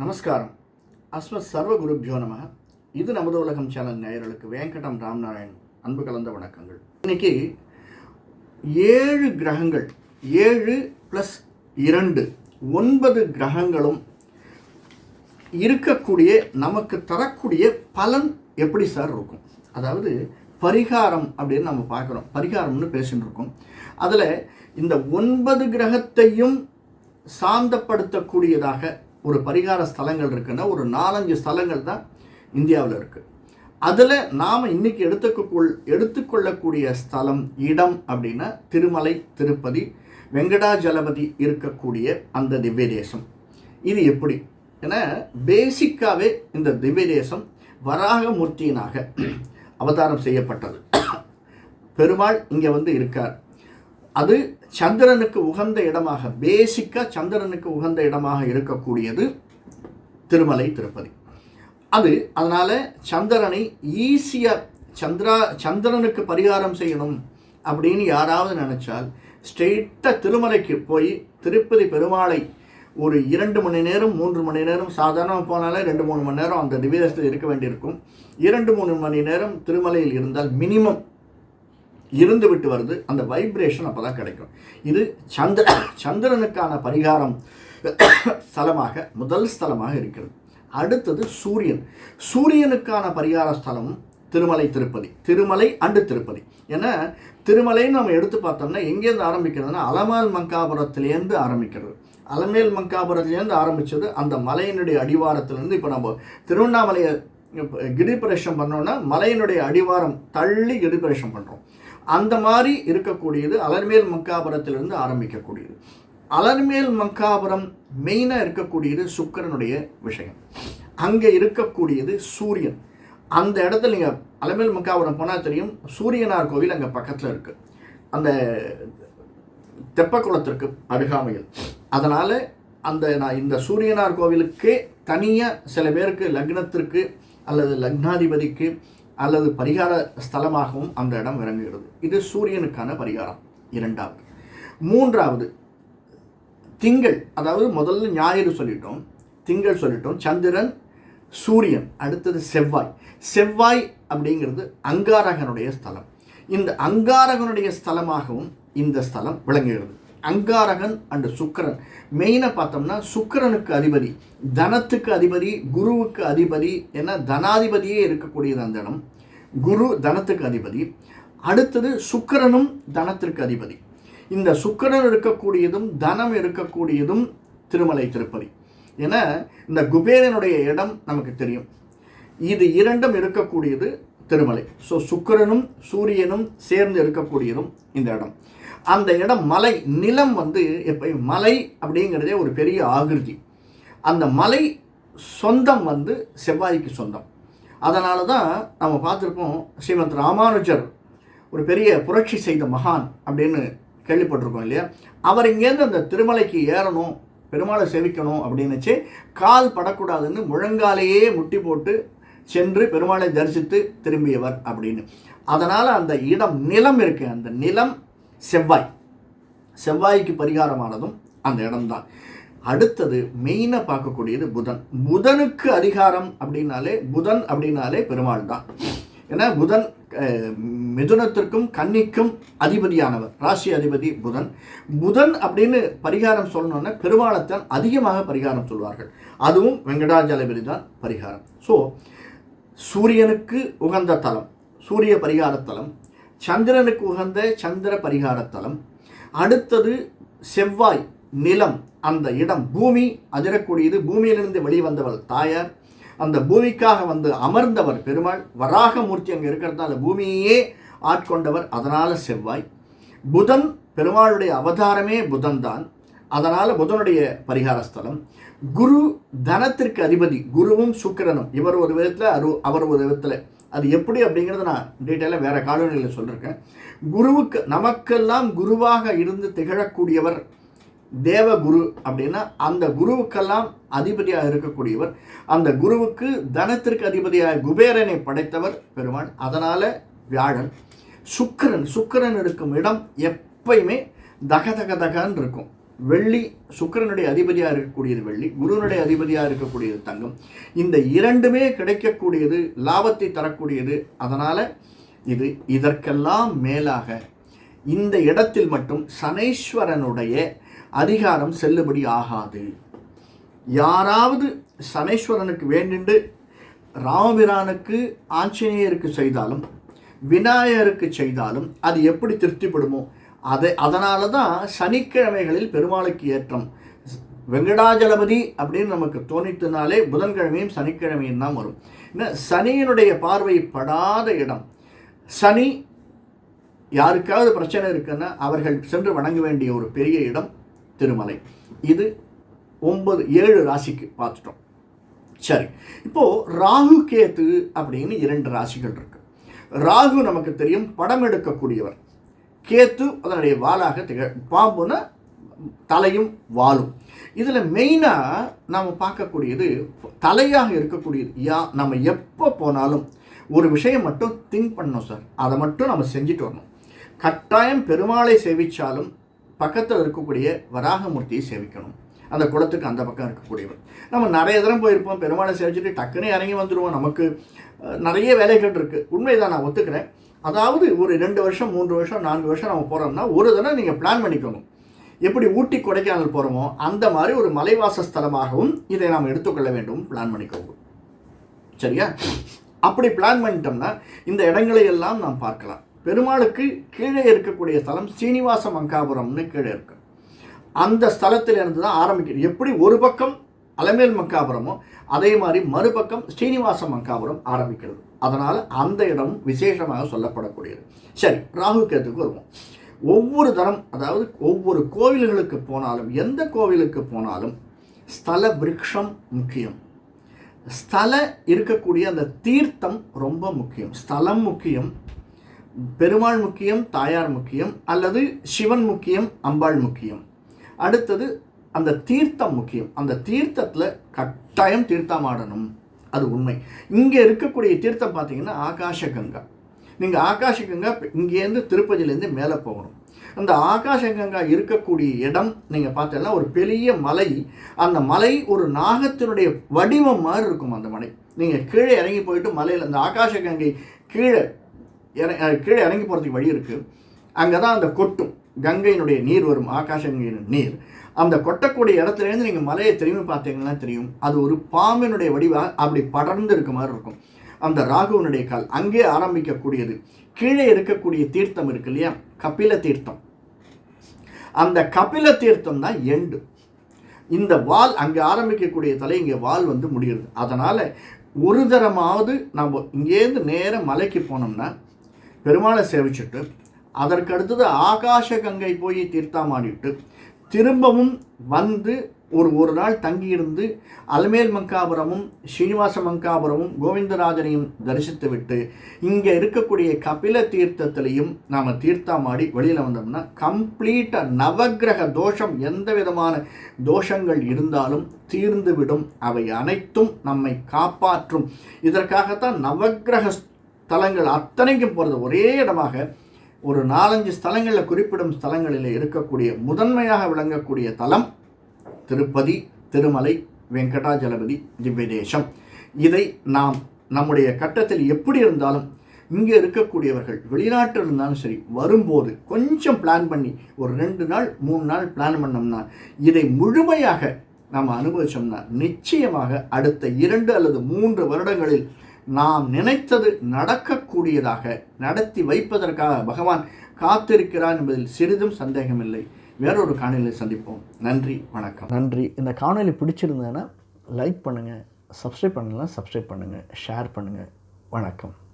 நமஸ்காரம். அஸ்மத் சர்வ குருப்ஜோ நம. இது நமது உலகம் சேனல் நேயர்களுக்கு வேங்கடம் ராம்நாராயண் அன்பு கலந்த வணக்கங்கள். இன்னைக்கு ஏழு கிரகங்கள் ஏழு ப்ளஸ் இரண்டு ஒன்பது கிரகங்களும் இருக்கக்கூடிய நமக்கு தரக்கூடிய பலன் எப்படி சார் இருக்கும்? அதாவது பரிகாரம் அப்படின்னு நம்ம பார்க்குறோம். பரிகாரம்னு பேசிட்டு இருக்கோம். அதில் இந்த ஒன்பது கிரகத்தையும் சாந்தப்படுத்தக்கூடியதாக ஒரு பரிகார ஸ்தலங்கள் இருக்குன்னா ஒரு நாலஞ்சு ஸ்தலங்கள் தான் இந்தியாவில் இருக்குது அதில் நாம் இன்னைக்கு எடுத்துக்கொள் எடுத்துக்கொள்ளக்கூடிய ஸ்தலம் இடம் அப்படின்னா திருமலை திருப்பதி வெங்கடாஜலபதி இருக்கக்கூடிய அந்த திவ்ய தேசம். இது எப்படி? ஏன்னா பேசிக்காகவே இந்த திவ்ய தேசம் வராகமூர்த்தியினாக அவதாரம் செய்யப்பட்டது. பெருமாள் இங்கே வந்து இருக்கார். அது சந்திரனுக்கு உகந்த இடமாக பேசிக்காக சந்திரனுக்கு உகந்த இடமாக இருக்கக்கூடியது திருமலை திருப்பதி. அது அதனால் சந்திரனை ஈஸியாக சந்திரா சந்திரனுக்கு பரிகாரம் செய்யணும் அப்படின்னு யாராவது நினச்சால் ஸ்ட்ரெயிட்டாக திருமலைக்கு போய் திருப்பதி பெருமாளை ஒரு இரண்டு மணி நேரம் மூன்று மணி நேரம் சாதாரணமாக போனாலே ரெண்டு மூணு மணி நேரம் அந்த நிவேதத்தில் இருக்க வேண்டியிருக்கும். இரண்டு மூணு மணி நேரம் திருமலையில் இருந்தால் மினிமம் இருந்து விட்டு வருது. அந்த வைப்ரேஷன் அப்போ தான் கிடைக்கும். இது சந்திர சந்திரனுக்கான பரிகாரம் ஸ்தலமாக முதல் ஸ்தலமாக இருக்கிறது. அடுத்தது சூரியன். சூரியனுக்கான பரிகார ஸ்தலம் திருமலை திருப்பதி. திருமலை அண்டு திருப்பதி. ஏன்னா திருமலைன்னு நம்ம எடுத்து பார்த்தோம்னா எங்கேருந்து ஆரம்பிக்கிறதுனா அலமால் மங்காபுரத்துலேருந்து ஆரம்பிக்கிறது. அலமேல் மங்காபுரத்துலேருந்து ஆரம்பித்தது அந்த மலையினுடைய அடிவாரத்துலேருந்து. இப்போ நம்ம திருவண்ணாமலையை கிரிபிரேஷம் பண்ணோன்னா மலையினுடைய அடிவாரம் தள்ளி கிரிபிரேஷம் பண்ணுறோம் அந்த மாதிரி இருக்கக்கூடியது அலர்மேல் மங்காபுரத்திலிருந்து ஆரம்பிக்கக்கூடியது. அலர்மேல் மங்காபுரம் மெயினாக இருக்கக்கூடியது சுக்கரனுடைய விஷயம். அங்கே இருக்கக்கூடியது சூரியன். அந்த இடத்துல நீங்கள் அலமேல் மங்காபுரம் போனால் தெரியும் சூரியனார் கோவில் அங்கே பக்கத்தில் இருக்குது அந்த தெப்பக்குளத்திற்கு அருகாமையில். அதனால் அந்த நான் இந்த சூரியனார் கோவிலுக்கே தனியாக சில பேருக்கு லக்னத்திற்கு அல்லது லக்னாதிபதிக்கு அல்லது பரிகார ஸ்தலமாகவும் அந்த இடம் விளங்குகிறது. இது சூரியனுக்கான பரிகாரம் இரண்டாவது. மூன்றாவது திங்கள் அதாவது முதல்ல ஞாயிறு சொல்லிட்டோம். திங்கள் சொல்லிட்டோம். சந்திரன் சூரியன் அடுத்தது செவ்வாய். செவ்வாய் அப்படிங்கிறது அங்காரகனுடைய ஸ்தலம். இந்த அங்காரகனுடைய ஸ்தலமாகவும் இந்த ஸ்தலம் விளங்குகிறது. அங்காரகன் அண்டு சுக்கரன். மெயினாக பார்த்தோம்னா சுக்கரனுக்கு அதிபதி தனத்துக்கு அதிபதி குருவுக்கு அதிபதி ஏன்னா தனாதிபதியே இருக்கக்கூடியது அந்த இடம். குரு தனத்துக்கு அதிபதி. அடுத்தது சுக்கரனும் தனத்திற்கு அதிபதி. இந்த சுக்கரன் இருக்கக்கூடியதும் தனம் இருக்கக்கூடியதும் திருமலை திருப்பதி ஏன்னா இந்த குபேரனுடைய இடம் நமக்கு தெரியும். இது இரண்டும் இருக்கக்கூடியது திருமலை. ஸோ சுக்கரனும் சூரியனும் சேர்ந்து இருக்கக்கூடியதும் இந்த இடம். அந்த இடம் மலை நிலம் வந்து எப்போ மலை அப்படிங்கிறதே ஒரு பெரிய ஆகிருதி. அந்த மலை சொந்தம் வந்து செவ்வாய்க்கு சொந்தம். அதனால தான் நம்ம பார்த்துருப்போம் ஸ்ரீமத் ராமானுஜர் ஒரு பெரிய புரட்சி செய்த மகான் அப்படின்னு கேள்விப்பட்டிருக்கோம் இல்லையா? அவர் இங்கேருந்து அந்த திருமலைக்கு ஏறணும் பெருமாளை சேவிக்கணும் அப்படின்னுச்சு. கால் படக்கூடாதுன்னு முழங்காலேயே முட்டி போட்டு சென்று பெருமாளை தரிசித்து திரும்பியவர் அப்படின்னு. அதனால் அந்த இடம் நிலம் இருக்குது அந்த நிலம் செவ்வாய். செவ்வாய்க்கு பரிகாரமானதும் அந்த இடம்தான். அடுத்தது மெயினாக பார்க்கக்கூடியது புதன். புதனுக்கு அதிகாரம் அப்படின்னாலே புதன் அப்படின்னாலே பெருமாள் தான் ஏன்னா புதன் மிதுனத்திற்கும் கன்னிக்கும் அதிபதியானவர். ராசி அதிபதி புதன். புதன் அப்படின்னு பரிகாரம் சொல்லணுன்னா பெருமாளத்தான் அதிகமாக பரிகாரம் சொல்வார்கள். அதுவும் வெங்கடாஜலபதி தான் பரிகாரம். ஸோ சூரியனுக்கு உகந்த தலம் சூரிய பரிகாரத்தலம் சந்திரனுக்கு உகந்த சந்திர பரிகாரத்தலம். அடுத்தது செவ்வாய் நிலம். அந்த இடம் பூமி அதிரக்கூடியது பூமியிலிருந்து வெளிவந்தவள் தாயார். அந்த பூமிக்காக வந்து அமர்ந்தவர் பெருமாள். வராகமூர்த்தி அங்கே இருக்கிறதால பூமியே ஆட்கொண்டவர் அதனால் செவ்வாய். புதன் பெருமாளுடைய அவதாரமே புதன் தான் அதனால் புதனுடைய பரிகாரஸ்தலம். குரு தனத்திற்கு அதிபதி குருவும் சுக்கிரனும். இவர் ஒரு விதத்தில் அரு அவர் ஒரு விதத்தில் அது எப்படி அப்படிங்கிறத நான் டீட்டெயிலாக வேறு காலநிலையில் சொல்லியிருக்கேன் குருவுக்கு நமக்கெல்லாம் குருவாக இருந்து திகழக்கூடியவர் தேவகுரு அப்படின்னா அந்த குருவுக்கெல்லாம் அதிபதியாக இருக்கக்கூடியவர் அந்த குருவுக்கு தனத்திற்கு அதிபதியாக குபேரனை படைத்தவர் பெருமான் அதனால் வியாழன் சுக்கிரன் சுக்கரன் இருக்கும் இடம் எப்பயுமே தக தக தகன்னு இருக்கும். வெள்ளி சுக்கிரனுடைய அதிபதியாக இருக்கக்கூடியது வெள்ளி குருனுடைய அதிபதியாக இருக்கக்கூடியது தங்கம். இந்த இரண்டுமே கிடைக்கக்கூடியது லாபத்தை தரக்கூடியது. அதனால் இது இதற்கெல்லாம் மேலாக இந்த இடத்தில் மட்டும் சனேஸ்வரனுடைய அதிகாரம் செல்லுபடி ஆகாது. யாராவது சனேஸ்வரனுக்கு வேண்டிண்டு ராமபிரானுக்கு ஆஞ்சநேயருக்கு செய்தாலும் விநாயகருக்கு செய்தாலும் அது எப்படி திருப்திப்படுமோ அதை அதனால தான் சனிக்கிழமைகளில் பெருமாளுக்கு ஏற்றம். வெங்கடாஜலபதி அப்படின்னு நமக்கு தோணித்துனாலே புதன்கிழமையும் சனிக்கிழமையும் தான் வரும். என்ன சனியினுடைய பார்வை படாத இடம். சனி யாருக்காவது பிரச்சனை இருக்குன்னா அவர்கள் சென்று வணங்க வேண்டிய ஒரு பெரிய இடம் திருமலை. இது ஒன்பது ஏழு ராசிக்கு பார்த்துட்டோம். சரி இப்போது ராகு கேத்து அப்படின்னு இரண்டு ராசிகள் இருக்கு. ராகு நமக்கு தெரியும் படம் எடுக்கக்கூடியவர். கேத்து அதனுடைய வாளாக திகழ் பாம்புன்னா தலையும் வாலும் இதில் மெயினாக நாம் பார்க்கக்கூடியது தலையாக இருக்கக்கூடியது. யா நம்ம எப்போ போனாலும் ஒரு விஷயம் மட்டும் திங்க் பண்ணணும் சார் அதை மட்டும் நம்ம செஞ்சுட்டு வரணும். கட்டாயம் பெருமாளை சேவித்தாலும் பக்கத்தில் இருக்கக்கூடிய வராகமூர்த்தியை சேவிக்கணும். அந்த குளத்துக்கு அந்த பக்கம் இருக்கக்கூடியவர். நம்ம நிறைய தரம் போயிருப்போம். பெருமாளை சேவிச்சுட்டு டக்குன்னு இறங்கி வந்துடுவோம் நமக்கு நிறைய வேலைகள் இருக்குது உண்மைதான் நான் ஒத்துக்கிறேன். அதாவது ஒரு ரெண்டு வருஷம் மூன்று வருஷம் நான்கு வருஷம் நம்ம போகிறோம்னா ஒரு தடவை நீங்கள் பிளான் பண்ணிக்கணும். எப்படி ஊட்டி கொடைக்கானல் போகிறோமோ அந்த மாதிரி ஒரு மலைவாச ஸ்தலமாகவும் இதை நாம் எடுத்துக்கொள்ள வேண்டும் பிளான் பண்ணிக்கோங்க. சரியா? அப்படி பிளான் பண்ணிட்டோம்னா இந்த இடங்களை எல்லாம் நாம் பார்க்கலாம். பெருமாளுக்கு கீழே இருக்கக்கூடிய ஸ்தலம் சீனிவாச மங்காபுரம்னு கீழே இருக்கு. அந்த ஸ்தலத்திலிருந்து தான் ஆரம்பிக்கிறது எப்படி ஒரு பக்கம் அலமேல் மங்காபுரமோ அதே மாதிரி மறுபக்கம் ஸ்ரீனிவாச மங்காபுரம் ஆரம்பிக்கிறது. அதனால் அந்த இடம் விசேஷமாக சொல்லப்படக்கூடியது. சரி ராகு கேத்துக்கு வருவோம். ஒவ்வொரு தரம் அதாவது ஒவ்வொரு கோவில்களுக்கு போனாலும் எந்த கோவிலுக்கு போனாலும் ஸ்தல விருட்சம் முக்கியம். ஸ்தல இருக்கக்கூடிய அந்த தீர்த்தம் ரொம்ப முக்கியம். ஸ்தலம் முக்கியம் பெருமாள் முக்கியம் தாயார் முக்கியம் அல்லது சிவன் முக்கியம் அம்பாள் முக்கியம். அடுத்தது அந்த தீர்த்தம் முக்கியம். அந்த தீர்த்தத்தில் கட்டாயம் தீர்த்தமாடணும் அது உண்மை. இங்கே இருக்கக்கூடிய தீர்த்தம் பார்த்தீங்கன்னா ஆகாஷ கங்கா நீங்கள் ஆகாஷ கங்கா இங்கேருந்து திருப்பதியிலேருந்து மேலே போகணும். அந்த ஆகாஷகங்கா இருக்கக்கூடிய இடம் நீங்கள் பார்த்தீங்கன்னா ஒரு பெரிய மலை. அந்த மலை ஒரு நாகத்தினுடைய வடிவம் மாதிரி இருக்கும் அந்த மலை. நீங்கள் கீழே இறங்கி போயிட்டு மலையில் அந்த ஆகாஷகங்கை கீழே இற கீழே இறங்கி போகிறதுக்கு வழி இருக்குது அங்கே தான் அந்த கொட்டும். கங்கையினுடைய நீர் வரும். ஆகாஷங்கையின் நீர். அந்த கொட்டக்கூடிய இடத்துலேருந்து நீங்கள் மலையை திரும்பி பார்த்தீங்கன்னா தெரியும். அது ஒரு பாம்பினுடைய வடிவாக அப்படி படர்ந்து இருக்க மாதிரி இருக்கும். அந்த ராகுவனுடைய கால் அங்கே ஆரம்பிக்கக்கூடியது. கீழே இருக்கக்கூடிய தீர்த்தம் இருக்கு இல்லையா? கபில தீர்த்தம். அந்த கபில தீர்த்தம் தான் எண்டு இந்த வால் அங்கே ஆரம்பிக்கக்கூடிய தலை இங்கே வால் வந்து முடியுது அதனால் ஒரு தரமாவது நம்ம இங்கேருந்து நேரம் மலைக்கு போனோம்னா பெருமாளை சேவிச்சுட்டு அதற்கு அடுத்தது ஆகாஷ கங்கை போய் தீர்த்தாமாடிட்டு திரும்பவும் வந்து ஒரு ஒரு நாள் தங்கியிருந்து அலமேல் மங்காபுரமும் ஸ்ரீனிவாச மங்காபுரமும் கோவிந்தராஜனையும் தரிசித்து விட்டு இங்கே இருக்கக்கூடிய கபில தீர்த்தத்திலையும் நாம் தீர்த்தாமாடி வெளியில் வந்தோம்னா கம்ப்ளீட்டாக நவக்கிரக தோஷம் எந்த விதமான தோஷங்கள் இருந்தாலும் தீர்ந்துவிடும். அவை அனைத்தும் நம்மை காப்பாற்றும். இதற்காகத்தான் நவக்கிரக ஸ்தலங்கள் அத்தனைக்கும் போகிறது ஒரே இடமாக ஒரு நாலஞ்சு ஸ்தலங்களில் குறிப்பிடும் ஸ்தலங்களில் இருக்கக்கூடிய முதன்மையாக விளங்கக்கூடிய தலம் திருப்பதி திருமலை வெங்கடாஜலபதி திவ்யதேசம். இதை நாம் நம்முடைய கட்டத்தில் எப்படி இருந்தாலும் இங்கே இருக்கக்கூடியவர்கள் வெளிநாட்டில் இருந்தாலும் சரி வரும்போது கொஞ்சம் பிளான் பண்ணி ஒரு ரெண்டு நாள் மூணு நாள் பிளான் பண்ணோம்னா இதை முழுமையாக நாம் அனுபவித்தோம்னா நிச்சயமாக அடுத்த இரண்டு அல்லது மூன்று வருடங்களில் நாம் நினைத்தது நடக்கக்கூடியதாக நடத்தி வைப்பதற்காக பகவான் காத்திருக்கிறான் என்பதில் சிறிதும் சந்தேகமில்லை. வேறொரு காணொலியில் சந்திப்போம். நன்றி வணக்கம். நன்றி. இந்த காணொலி பிடிச்சிருந்ததுன்னா லைக் பண்ணுங்கள் சப்ஸ்கிரைப் பண்ணலாம் சப்ஸ்கிரைப் பண்ணுங்கள் ஷேர் பண்ணுங்கள் வணக்கம்.